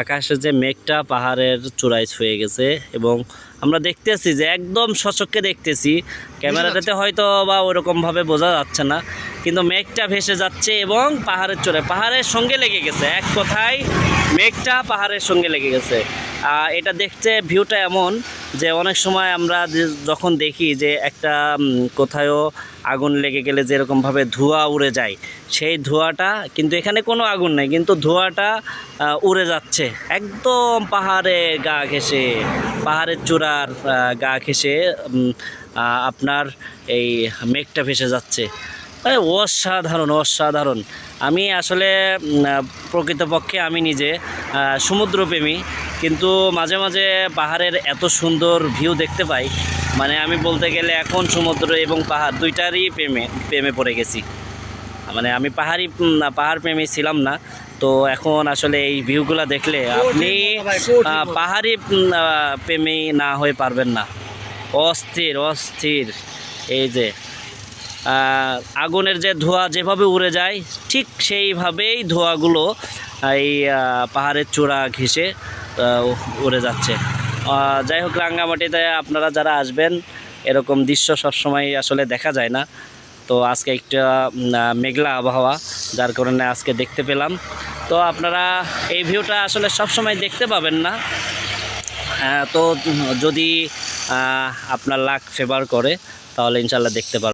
আকাশে যে মেঘটা পাহাড়ের চূড়ায় ছুঁয়ে গেছে এবং আমরা দেখতেছি যে একদম সচককে দেখতেছি। ক্যামেরাটাতে হয়তো বা ওরকমভাবে বোঝা যাচ্ছে না কিন্তু মেঘটা ভেসে যাচ্ছে এবং পাহাড়ের চূড়ায় পাহাড়ের সঙ্গে লেগে গেছে এক কথায় মেঘটা পাহাড়ের সঙ্গে লেগে গেছে। এটা দেখতে ভিউটা এমন যে অনেক সময় আমরা যখন দেখি যে একটা কোথায়ও আগুন লেগে গেলে যেরকমভাবে ধোঁয়া উড়ে যায়, সেই ধোঁয়াটা কিন্তু এখানে কোনো আগুন নেই, কিন্তু ধোঁয়াটা উড়ে যাচ্ছে। একদম পাহাড়ে গা ঘেসে পাহাড়ের চূড়ার গা ঘেসে আপনার এই মেঘটা ভেসে যাচ্ছে। অসাধারণ অসাধারণ। আমি আসলে প্রকৃতপক্ষে আমি নিজে সমুদ্রপ্রেমী কিন্তু মাঝে মাঝে পাহাড়ের এত সুন্দর ভিউ দেখতে পাই। মানে আমি বলতে গেলে এখন সমুদ্র এবং পাহাড় দুইটারই প্রেমে প্রেমে পড়ে গেছি। মানে আমি পাহাড়ি পাহাড় প্রেমী ছিলাম না। তো এখন আসলে এই ভিউগুলো দেখলে আপনি পাহাড়ি প্রেমী না হয়ে পারবেন না। অস্থির অস্থির। এই যে আগুনের যে ধোঁয়া যেভাবে উড়ে যায় ঠিক সেইভাবেই ধোঁয়াগুলো এই পাহাড়ের চূড়া ঘেঁষে উড়ে যাচ্ছে। যাই হোক, রাঙ্গামাটিতে আপনারা যারা আসবেন, এরকম দৃশ্য সবসময় আসলে দেখা যায় না। তো আজকে একটা মেঘলা আবহাওয়া, যার কারণে আজকে দেখতে পেলাম। তো আপনারা এই ভিউটা আসলে সবসময় দেখতে পাবেন না। তো যদি আপনার লাক ফেভার করে, তাহলে ইনশাল্লাহ দেখতে পারবেন।